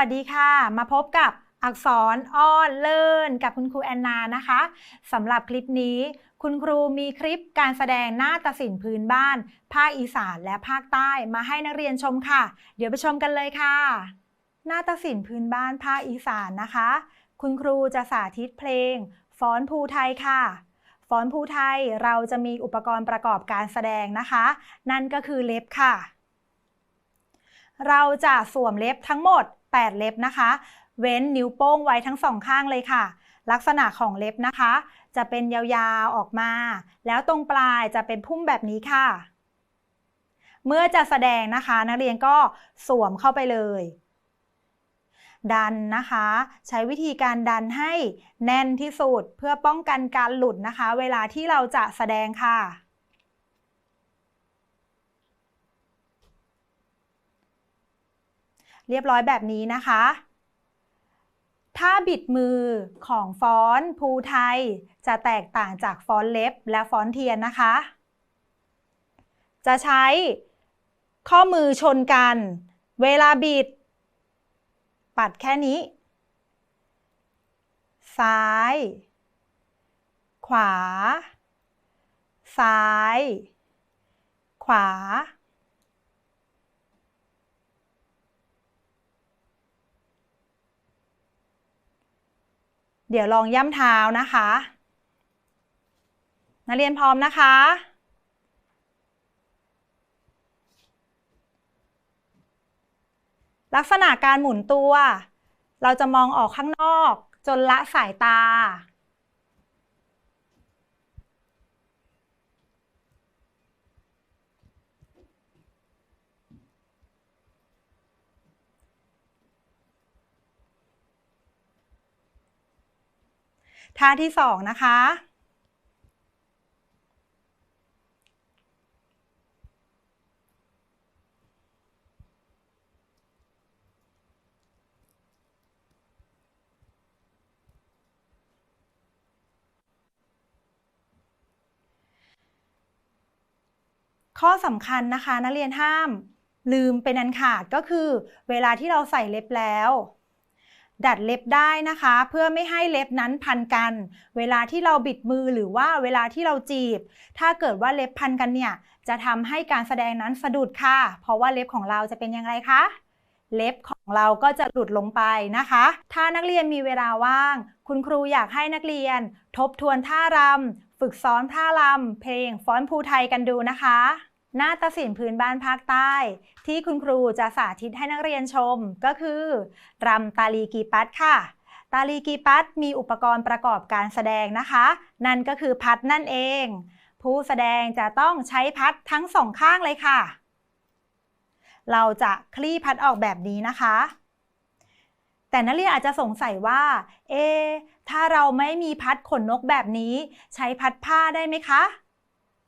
วัสดีค่ะ มาพบกับอักษรอ้อนเลินกับคุณครูแอนนานะคะสำหรับคลิปนี้ คุณครูมีคลิปการแสดงหน้าตศิลป์พื้นบ้าน ภาคอีสานและภาคใต้มาให้นักเรียนชมค่ะ เดี๋ยวไปชมกันเลยค่ะ หน้าตศิลป์พื้นบ้านภาคอีสานนะคะ คุณครูจะสาธิตเพลงฟ้อนภูไทยค่ะฟ้อนภูไทยเราจะมีอุปกรณ์ประกอบการแสดงนะคะ นั่นก็คือเล็บค่ะ เราจะสวมเล็บทั้งหมด 8 เล็บนะคะ เว้นนิ้วโป้งไว้ทั้งสองข้างเลยค่ะ ลักษณะของเล็บนะคะ จะเป็นยาวๆออกมา แล้วตรงปลายจะเป็นพุ่มแบบนี้ค่ะ เมื่อจะแสดงนะคะ นักเรียนก็สวมเข้าไปเลย ดันนะคะ ใช้วิธีการดันให้แน่นที่สุดเพื่อป้องกันการหลุดนะคะ เวลาที่เราจะแสดงค่ะ เรียบร้อยแบบนี้นะคะ ถ้าบิดมือของฟ้อนภูไทย จะแตกต่างจากฟ้อนเล็บและฟ้อนเทียนนะคะ จะใช้ข้อมือชนกัน เวลาบิด ปัดแค่นี้ ซ้าย ขวา ซ้าย ขวา เดี๋ยวลองย่ำเท้านะคะ นักเรียนพร้อมนะคะ ลักษณะการหมุนตัว เราจะมองออกข้างนอกจนละสายตา ท่าที่สองนะคะ ข้อสำคัญนะคะ นักเรียนห้ามลืมเป็นอันขาดก็คือเวลาที่เราใส่เล็บแล้ว ดัดเล็บได้นะคะ เพื่อไม่ให้เล็บนั้นพันกัน เวลาที่เราบิดมือหรือว่าเวลาที่เราจีบ ถ้าเกิดว่าเล็บพันกันเนี่ยจะทำให้การแสดงนั้นสะดุดค่ะ เพราะว่าเล็บของเราจะเป็นยังไงคะเล็บของเราก็จะหลุดลงไปนะคะ ถ้านักเรียนมีเวลาว่าง คุณครูอยากให้นักเรียน ทบทวนท่ารำฝึกซ้อมท่ารำเพลงฟ้อนภูไทยกันดูนะคะ หน้าตศิลป์พื้นบ้านภาคใต้ ที่คุณครูจะสาธิตให้นักเรียนชมก็คือรำตาลีกีปัดค่ะ ตาลีกีปัดมีอุปกรณ์ประกอบการแสดงนะคะ นั่นก็คือพัดนั่นเอง ผู้แสดงจะต้องใช้พัดทั้งสองข้างเลยค่ะ เราจะคลี่พัดออกแบบนี้นะคะ แต่นักเรียนอาจจะสงสัยว่า เอ ถ้าเราไม่มีพัดขนนกแบบนี้ ใช้พัดผ้าได้ไหมคะ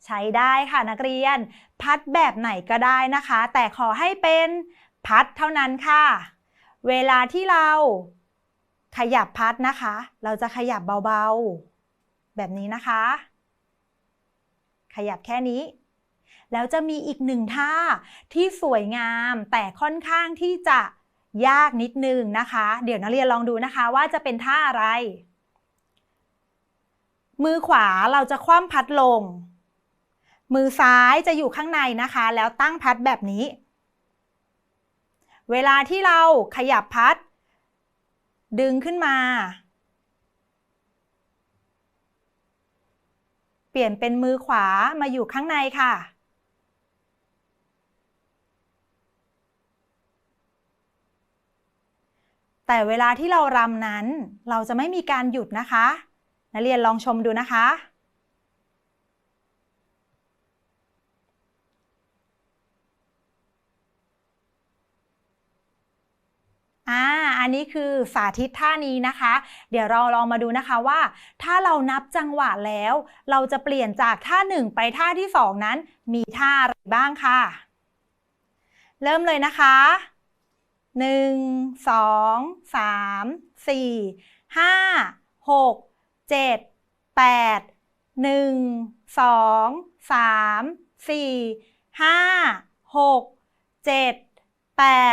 ใช้ได้ค่ะนักเรียน พัดแบบไหนก็ได้นะคะ แต่ขอให้เป็นพัดเท่านั้นค่ะ เวลาที่เราขยับพัดนะคะ เราจะขยับเบาๆ แบบนี้นะคะ ขยับแค่นี้ แล้วจะมีอีกหนึ่งท่าที่สวยงามแต่ค่อนข้างที่จะยากนิดนึงนะคะ เดี๋ยวนักเรียนลองดูนะคะว่าจะเป็นท่าอะไร มือขวาเราจะคว่ำพัดลง มือซ้ายจะอยู่ข้างในนะคะ แล้วตั้งพัดแบบนี้ เวลาที่เราขยับพัด ดึงขึ้นมา เปลี่ยนเป็นมือขวามาอยู่ข้างในค่ะ แต่เวลาที่เรารำนั้น เราจะไม่มีการหยุดนะคะ นักเรียนลองชมดูนะคะ อ่า อันนี้คือสาธิตท่านี้นะคะ เดี๋ยวเราลองมาดูนะคะว่า ถ้าเรานับจังหวะแล้ว เราจะเปลี่ยนจากท่าหนึ่งไปท่าที่สองนั้น มีท่าอะไรบ้างค่ะ เริ่มเลยนะคะหนึ่งสองสามสี่ห้าหกเจ็ดแป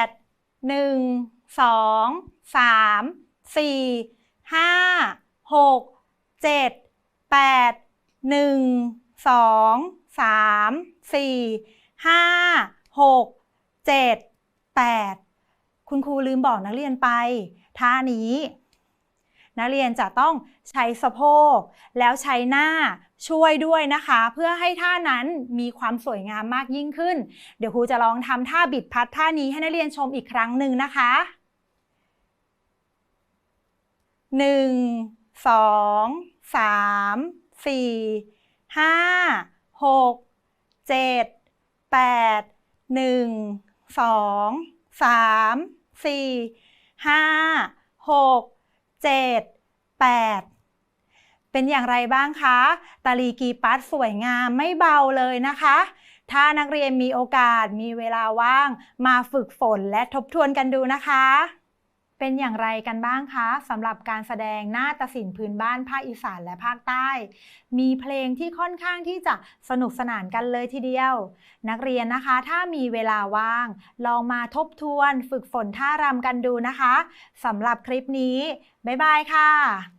ดหนึ่ง สองสามสี่ห้าหกเจ็ดแปดหนึ่งสองสามสี่ห้าหกเจ็ดแปดคุณครูลืมบอกนักเรียนไป ท่านี้ นักเรียนจะต้องใช้สะโพก แล้วใช้หน้าช่วยด้วยนะคะ เพื่อให้ท่านั้นมีความสวยงามมากยิ่งขึ้น เดี๋ยวครูจะลองทำท่าบิดพัดท่านี้ให้นักเรียนชมอีกครั้งหนึ่งนะคะ หนึ่งสองสามสี่ห้าหกเจ็ดแปดหนึ่งสองสามสี่ห้าหกเจ็ดแปดเป็นอย่างไรบ้างคะตาลีกีปัสสวยงามไม่เบาเลยนะคะ ถ้านักเรียนมีโอกาสมีเวลาว่าง มาฝึกฝนและทบทวนกันดูนะคะ เป็นอย่างไรกันบ้างคะสำหรับการแสดงหน้าตศิลป์พื้นบ้านภาคอีสานและภาคใต้ มีเพลงที่ค่อนข้างที่จะสนุกสนานกันเลยทีเดียว นักเรียนนะคะถ้ามีเวลาว่าง ลองมาทบทวนฝึกฝนท่ารำกันดูนะคะสำหรับคลิปนี้ บ๊ายบายค่ะ